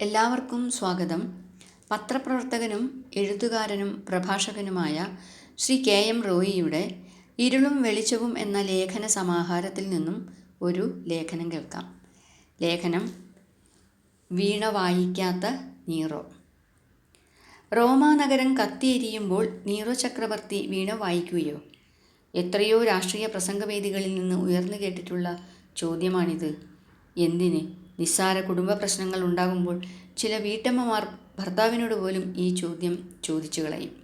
എല്ലാവർക്കും സ്വാഗതം. പത്രപ്രവർത്തകനും എഴുത്തുകാരനും പ്രഭാഷകനുമായ ശ്രീ കെ എം റോയിയുടെ ഇരുളും വെളിച്ചവും എന്ന ലേഖന സമാഹാരത്തിൽ നിന്നും ഒരു ലേഖനം കേൾക്കാം. ലേഖനം വീണ വായിക്കാത്ത നീറോ. റോമാനഗരം കത്തിയെരിയുമ്പോൾ നീറോ ചക്രവർത്തി വീണ വായിക്കുകയോ? എത്രയോ രാഷ്ട്രീയ പ്രസംഗവേദികളിൽ നിന്ന് ഉയർന്നു കേട്ടിട്ടുള്ള ചോദ്യമാണിത്. എന്തിന്? നിസ്സാര കുടുംബ പ്രശ്നങ്ങൾ ഉണ്ടാകുമ്പോൾ ചില വീട്ടമ്മമാർ ഭർത്താവിനോട് പോലും ഈ ചോദ്യം ചോദിച്ചു കളയും.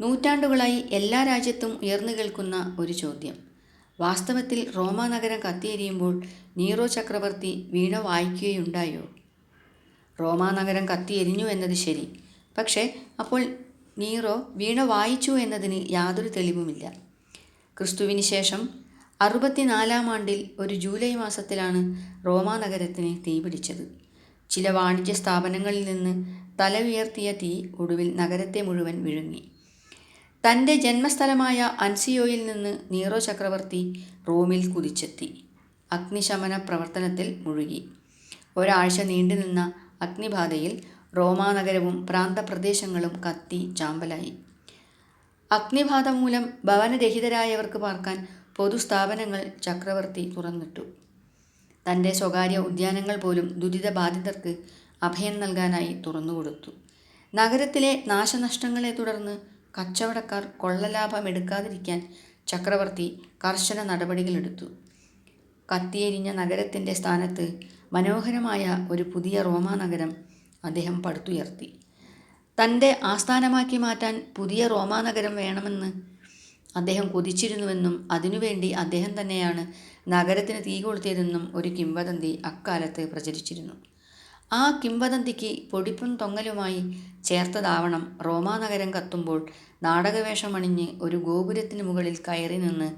നൂറ്റാണ്ടുകളായി എല്ലാ രാജ്യത്തും ഉയർന്നു കേൾക്കുന്ന ഒരു ചോദ്യം. വാസ്തവത്തിൽ റോമാനഗരം കത്തിയെരിയുമ്പോൾ നീറോ ചക്രവർത്തി വീണ വായിക്കുകയുണ്ടായോ? റോമാനഗരം കത്തിയെരിഞ്ഞു എന്നത് ശരി. പക്ഷേ അപ്പോൾ നീറോ വീണ വായിച്ചു എന്നതിന് യാതൊരു തെളിവുമില്ല. ക്രിസ്തുവിന് ശേഷം അറുപത്തിനാലാം ആണ്ടിൽ ഒരു ജൂലൈ മാസത്തിലാണ് റോമാ നഗരത്തിന് തീപിടിച്ചത് ചില വാണിജ്യ സ്ഥാപനങ്ങളിൽ നിന്ന് തല ഉയർത്തിയ തീ ഒടുവിൽ നഗരത്തെ മുഴുവൻ വിഴുങ്ങി. തന്റെ ജന്മസ്ഥലമായ അൻസിയോയിൽ നിന്ന് നീറോ ചക്രവർത്തി റോമിൽ കുതിച്ചെത്തി. അഗ്നിശമന പ്രവർത്തനത്തിൽ മുഴുകി. ഒരാഴ്ച നീണ്ടുനിന്ന അഗ്നിബാധയിൽ റോമാ നഗരവും പ്രാന്തപ്രദേശങ്ങളും കത്തി ചാമ്പലായി. അഗ്നിബാധ മൂലം ഭവനരഹിതരായവർക്ക് പാർക്കാൻ പൊതുസ്ഥാപനങ്ങൾ ചക്രവർത്തി തുറന്നിട്ടു. തന്റെ സ്വകാര്യ ഉദ്യാനങ്ങൾ പോലും ദുരിതബാധിതർക്ക് അഭയം നൽകാനായി തുറന്നുകൊടുത്തു. നഗരത്തിലെ നാശനഷ്ടങ്ങളെ തുടർന്ന് കച്ചവടക്കാർ കൊള്ളലാഭം എടുക്കാതിരിക്കാൻ ചക്രവർത്തി കർശന നടപടികളെടുത്തു. കത്തിയെരിഞ്ഞ നഗരത്തിന്റെ സ്ഥാനത്ത് മനോഹരമായ ഒരു പുതിയ റോമാ നഗരം അദ്ദേഹം പടുത്തുയർത്തി. തന്റെ ആസ്ഥാനമാക്കി മാറ്റാൻ പുതിയ റോമാ നഗരം വേണമെന്ന് അദ്ദേഹം കൊതിച്ചിരുന്നുവെന്നും അതിനുവേണ്ടി അദ്ദേഹം തന്നെയാണ് നഗരത്തിന് തീ കൊളുത്തിയതെന്നും ഒരു കിംവദന്തി അക്കാലത്ത് പ്രചരിച്ചിരുന്നു. ആ കിംവദന്തിക്ക് പൊടിപ്പും തൊങ്ങലുമായി ചേർത്തതാവണം റോമാ നഗരം കത്തുമ്പോൾ നാടകവേഷമണിഞ്ഞ് ഒരു ഗോപുരത്തിന് മുകളിൽ കയറി നിന്ന്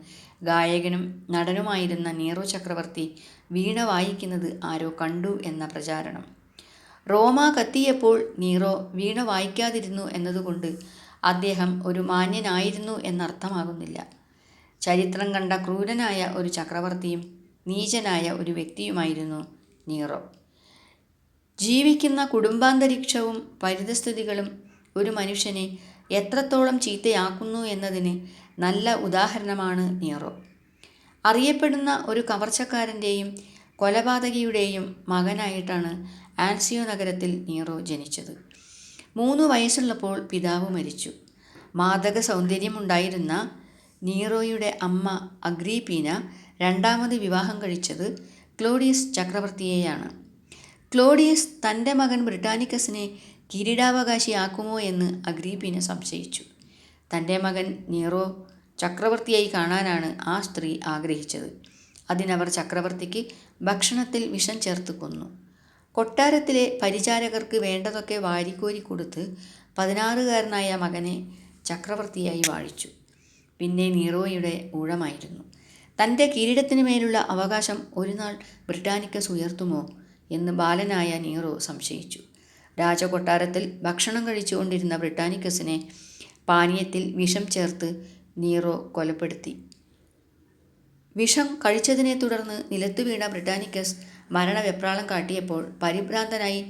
ഗായകനും നടനുമായിരുന്ന നീറോ ചക്രവർത്തി വീണ വായിക്കുന്നത് ആരോ കണ്ടു എന്ന പ്രചാരണം. റോമ കത്തിയപ്പോൾ നീറോ വീണ വായിക്കാതിരുന്നു എന്നതുകൊണ്ട് അദ്ദേഹം ഒരു മാന്യനായിരുന്നു എന്നർത്ഥമാകുന്നില്ല. ചരിത്രം കണ്ട ക്രൂരനായ ഒരു ചക്രവർത്തിയും നീചനായ ഒരു വ്യക്തിയുമായിരുന്നു നീറോ. ജീവിക്കുന്ന കുടുംബാന്തരീക്ഷവും പരിതസ്ഥിതികളും ഒരു മനുഷ്യനെ എത്രത്തോളം ചീത്തയാക്കുന്നു എന്നതിന് നല്ല ഉദാഹരണമാണ് നീറോ. അറിയപ്പെടുന്ന ഒരു കവർച്ചക്കാരന്റെയും കൊലപാതകിയുടെയും മകനായിട്ടാണ് ആൻസിയോ നഗരത്തിൽ നീറോ ജനിച്ചത്. മൂന്ന് വയസ്സുള്ളപ്പോൾ പിതാവ് മരിച്ചു. മാതക സൗന്ദര്യമുണ്ടായിരുന്ന നീറോയുടെ അമ്മ അഗ്രീപീന രണ്ടാമത് വിവാഹം കഴിച്ചത് ക്ലോഡിയസ് ചക്രവർത്തിയെയാണ്. ക്ലോഡിയസ് തന്റെ മകൻ ബ്രിട്ടാനിക്കസിനെ കിരീടാവകാശിയാക്കുമോ എന്ന് അഗ്രീപീന സംശയിച്ചു. തന്റെ മകൻ നീറോ ചക്രവർത്തിയായി കാണാനാണ് ആ സ്ത്രീ ആഗ്രഹിച്ചത്. അതിനവർ ചക്രവർത്തിക്ക് ഭക്ഷണത്തിൽ വിഷം ചേർത്ത് കൊന്നു. കൊട്ടാരത്തിലെ പരിചാരകർക്ക് വേണ്ടതൊക്കെ വാരിക്കോരി കൊടുത്ത് പതിനാറുകാരനായ മകനെ ചക്രവർത്തിയായി വാഴിച്ചു. പിന്നെ നീറോയുടെ ഊഴമായിരുന്നു. തന്റെ കിരീടത്തിന് മേലുള്ള അവകാശം ഒരു നാൾ ബ്രിട്ടാനിക്കസ് ഉയർത്തുമോ എന്ന് ബാലനായ നീറോ സംശയിച്ചു. രാജകൊട്ടാരത്തിൽ ഭക്ഷണം കഴിച്ചുകൊണ്ടിരുന്ന ബ്രിട്ടാനിക്കസിനെ പാനീയത്തിൽ വിഷം ചേർത്ത് നീറോ കൊലപ്പെടുത്തി. വിഷം കഴിച്ചതിനെ തുടർന്ന് നിലത്തു വീണ ബ്രിട്ടാനിക്കസ് മരണവെപ്രാളം കാട്ടിയപ്പോൾ പരിഭ്രാന്തനായി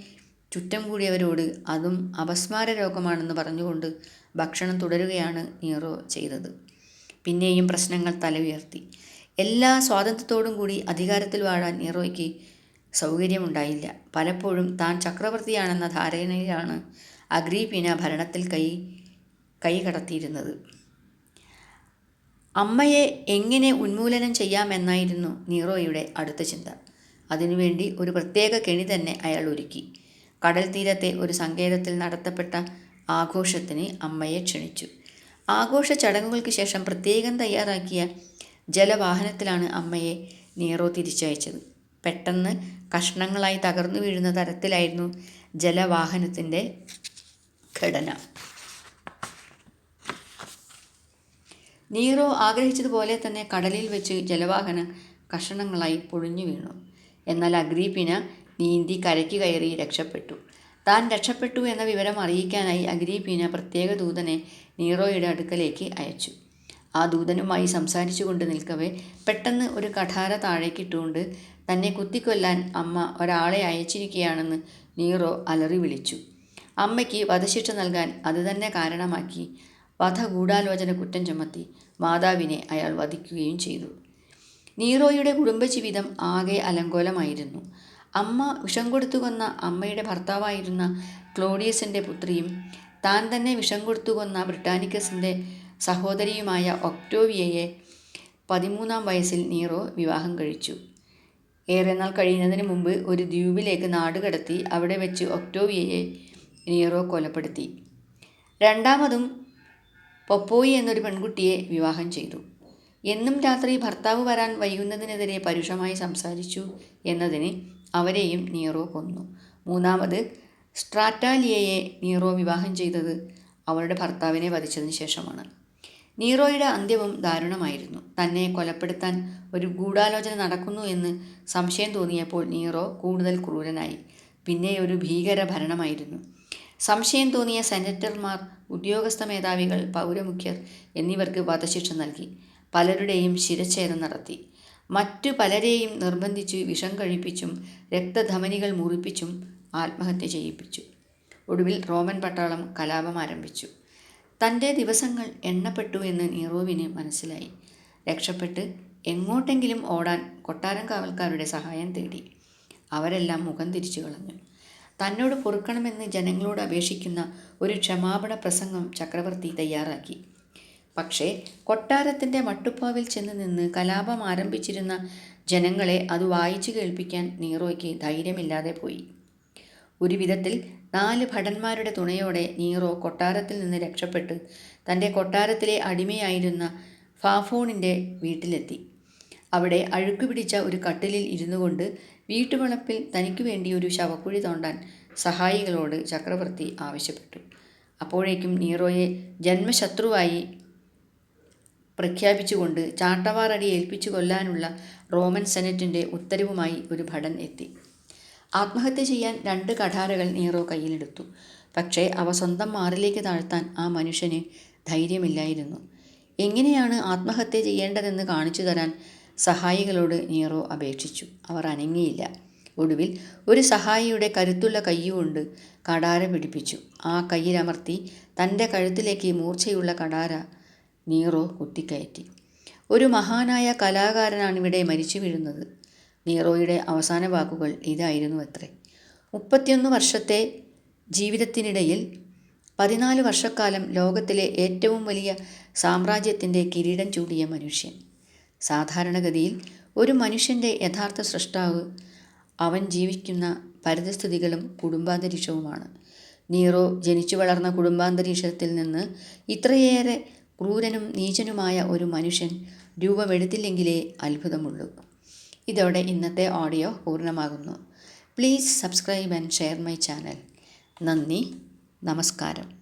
ചുറ്റം കൂടിയവരോട് അതും അപസ്മാര രോഗമാണെന്ന് പറഞ്ഞുകൊണ്ട് ഭക്ഷണം തുടരുകയാണ് നീറോ ചെയ്തത്. പിന്നെയും പ്രശ്നങ്ങൾ തല ഉയർത്തി എല്ലാ സ്വാതന്ത്ര്യത്തോടും കൂടി അധികാരത്തിൽ വാഴാൻ നീറോയ്ക്ക് സൗകര്യമുണ്ടായില്ല. പലപ്പോഴും താൻ ചക്രവർത്തിയാണെന്ന ധാരണയിലാണ് അഗ്രീപിന ഭരണത്തിൽ കൈ കൈ കടത്തിയിരുന്നത്. അമ്മയെ എങ്ങനെ ഉന്മൂലനം ചെയ്യാമെന്നായിരുന്നു നീറോയുടെ അടുത്ത ചിന്ത. അതിനുവേണ്ടി ഒരു പ്രത്യേക കെണി തന്നെ അയാൾ ഒരുക്കി. കടൽ തീരത്തെ ഒരു സങ്കേതത്തിൽ നടത്തപ്പെട്ട ആഘോഷത്തിന് അമ്മയെ ക്ഷണിച്ചു. ആഘോഷ ചടങ്ങുകൾക്ക് ശേഷം പ്രത്യേകം തയ്യാറാക്കിയ ജലവാഹനത്തിലാണ് അമ്മയെ നീറോ തിരിച്ചയച്ചത്. പെട്ടെന്ന് കഷ്ണങ്ങളായി തകർന്നു വീഴുന്ന തരത്തിലായിരുന്നു ജലവാഹനത്തിന്റെ ഘടന. നീറോ ആഗ്രഹിച്ചതുപോലെ തന്നെ കടലിൽ വെച്ച് ജലവാഹനം കഷണങ്ങളായി പൊളിഞ്ഞു വീണു. എന്നാൽ അഗ്രീപിന നീന്തി കരയ്ക്ക് കയറി രക്ഷപ്പെട്ടു. താൻ രക്ഷപ്പെട്ടു എന്ന വിവരം അറിയിക്കാനായി അഗ്രീപ്പിന പ്രത്യേക ദൂതനെ നീറോയുടെ അടുക്കലേക്ക് അയച്ചു. ആ ദൂതനുമായി സംസാരിച്ചു കൊണ്ട് നിൽക്കവേ പെട്ടെന്ന് ഒരു കഠാര താഴേക്കിട്ടുകൊണ്ട് തന്നെ കുത്തിക്കൊല്ലാൻ അമ്മ ഒരാളെ അയച്ചിരിക്കുകയാണെന്ന് നീറോ അലറി വിളിച്ചു. അമ്മയ്ക്ക് വധശിക്ഷ നൽകാൻ അതുതന്നെ കാരണമാക്കി വധഗൂഢാലോചന കുറ്റം ചുമത്തി മാതാവിനെ അയാൾ വധിക്കുകയും ചെയ്തു. നീറോയുടെ കുടുംബജീവിതം ആകെ അലങ്കോലമായിരുന്നു. അമ്മ വിഷം കൊടുത്തു കൊന്ന അമ്മയുടെ ഭർത്താവായിരുന്ന ക്ലോഡിയസിന്റെ പുത്രിയും താൻ തന്നെ വിഷം കൊടുത്തു കൊന്ന ബ്രിട്ടാനിക്കസിന്റെ സഹോദരിയുമായ ഒക്ടോവിയയെ പതിമൂന്നാം വയസ്സിൽ നീറോ വിവാഹം കഴിച്ചു. ഏറെ നാൾ കഴിയുന്നതിന് മുമ്പ് ഒരു ദ്വീപിലേക്ക് നാടുകടത്തി അവിടെ വെച്ച് ഒക്ടോവിയയെ നീറോ കൊലപ്പെടുത്തി. രണ്ടാമതും പൊപ്പോയി എന്നൊരു പെൺകുട്ടിയെ വിവാഹം ചെയ്തു. എന്നും രാത്രി ഭർത്താവ് വരാൻ വൈകുന്നതിനെതിരെ പരുഷമായി സംസാരിച്ചു എന്നതിന് അവരെയും നീറോ കൊന്നു. മൂന്നാമത് സ്ട്രാറ്റാലിയയെ നീറോ വിവാഹം ചെയ്തത് അവളുടെ ഭർത്താവിനെ വധിച്ചതിന് ശേഷമാണ്. നീറോയുടെ അന്ത്യവും ദാരുണമായിരുന്നു. തന്നെ കൊലപ്പെടുത്താൻ ഒരു ഗൂഢാലോചന നടക്കുന്നു എന്ന് സംശയം തോന്നിയപ്പോൾ നീറോ കൂടുതൽ ക്രൂരനായി. പിന്നെ ഒരു ഭീകര ഭരണമായിരുന്നു. സംശയം തോന്നിയ സെനറ്റർമാർ ഉദ്യോഗസ്ഥ മേധാവികൾ പൗരമുഖ്യർ എന്നിവർക്ക് വധശിക്ഷ നൽകി. പലരുടെയും ശിരച്ഛേദം നടത്തി. മറ്റു പലരെയും നിർബന്ധിച്ച് വിഷം കഴിപ്പിച്ചും രക്തധമനികൾ മുറിപ്പിച്ചും ആത്മഹത്യ ചെയ്യിപ്പിച്ചു. ഒടുവിൽ റോമൻ പട്ടാളം കലാപം ആരംഭിച്ചു. തന്റെ ദിവസങ്ങൾ എണ്ണപ്പെട്ടു എന്ന് നീറോവിന് മനസ്സിലായി. രക്ഷപ്പെട്ട് എങ്ങോട്ടെങ്കിലും ഓടാൻ കൊട്ടാരം കാവൽക്കാരുടെ സഹായം തേടി. അവരെല്ലാം മുഖം തിരിച്ചു കളഞ്ഞു. തന്നോട് പൊറുക്കണമെന്ന് ജനങ്ങളോട് അപേക്ഷിക്കുന്ന ഒരു ക്ഷമാപണ പ്രസംഗം ചക്രവർത്തി തയ്യാറാക്കി. പക്ഷേ കൊട്ടാരത്തിന്റെ മട്ടുപ്പാവിൽ ചെന്ന് നിന്ന് കലാപം ആരംഭിച്ചിരുന്ന ജനങ്ങളെ അത് വായിച്ചു കേൾപ്പിക്കാൻ നീറോയ്ക്ക് ധൈര്യമില്ലാതെ പോയി. ഒരു വിധത്തിൽ നാല് ഭടന്മാരുടെ തുണയോടെ നീറോ കൊട്ടാരത്തിൽ നിന്ന് രക്ഷപ്പെട്ട് തന്റെ കൊട്ടാരത്തിലെ അടിമയായിരുന്ന ഫാഫോണിന്റെ വീട്ടിലെത്തി. അവിടെ അഴുക്ക് പിടിച്ച ഒരു കട്ടിലിൽ ഇരുന്നു കൊണ്ട് വീട്ടുവളപ്പിൽ തനിക്ക് വേണ്ടി ഒരു ശവക്കുഴി തോണ്ടാൻ സഹായികളോട് ചക്രവർത്തി ആവശ്യപ്പെട്ടു. അപ്പോഴേക്കും നീറോയെ ജന്മശത്രുവായി പ്രഖ്യാപിച്ചുകൊണ്ട് ചാട്ടവാറടി ഏൽപ്പിച്ചു കൊല്ലാനുള്ള റോമൻ സെനറ്റിന്റെ ഉത്തരവുമായി ഒരു ഭടൻ എത്തി. ആത്മഹത്യ ചെയ്യാൻ രണ്ട് കഠാരകൾ നീറോ കയ്യിലെടുത്തു. പക്ഷേ അവ സ്വന്തം മാറിലേക്ക് താഴ്ത്താൻ ആ മനുഷ്യന് ധൈര്യമില്ലായിരുന്നു. എങ്ങനെയാണ് ആത്മഹത്യ ചെയ്യേണ്ടതെന്ന് കാണിച്ചു തരാൻ സഹായികളോട് നീറോ അപേക്ഷിച്ചു. അവർ അനങ്ങിയില്ല. ഒടുവിൽ ഒരു സഹായിയുടെ കരുത്തുള്ള കൈയുകൊണ്ട് കടാര പിടിപ്പിച്ചു. ആ കയ്യിലമർത്തി തന്റെ കഴുത്തിലേക്ക് മൂർച്ചയുള്ള കടാര നീറോ കുത്തിക്കയറ്റി. ഒരു മഹാനായ കലാകാരനാണ് ഇവിടെ മരിച്ചു വീഴുന്നത്. നീറോയുടെ അവസാന വാക്കുകൾ ഇതായിരുന്നു അത്രേ മുപ്പത്തിയൊന്ന് വർഷത്തെ ജീവിതത്തിനിടയിൽ പതിനാല് വർഷക്കാലം ലോകത്തിലെ ഏറ്റവും വലിയ സാമ്രാജ്യത്തിന്റെ കിരീടം ചൂടിയ മനുഷ്യൻ. സാധാരണഗതിയിൽ ഒരു മനുഷ്യന്റെ യഥാർത്ഥ സൃഷ്ടാവ് അവൻ ജീവിക്കുന്ന പരിതസ്ഥിതികളും കുടുംബാന്തരീക്ഷവുമാണ്. നീറോ ജനിച്ചു വളർന്ന കുടുംബാന്തരീക്ഷത്തിൽ നിന്ന് ഇത്രയേറെ ക്രൂരനും നീചനുമായ ഒരു മനുഷ്യൻ രൂപമെടുത്തില്ലെങ്കിലേ അത്ഭുതമുള്ളൂ. ഇതോടെ ഇന്നത്തെ audio പൂർണമാകുന്നു. Please subscribe and share my channel. നന്ദി. നമസ്കാരം.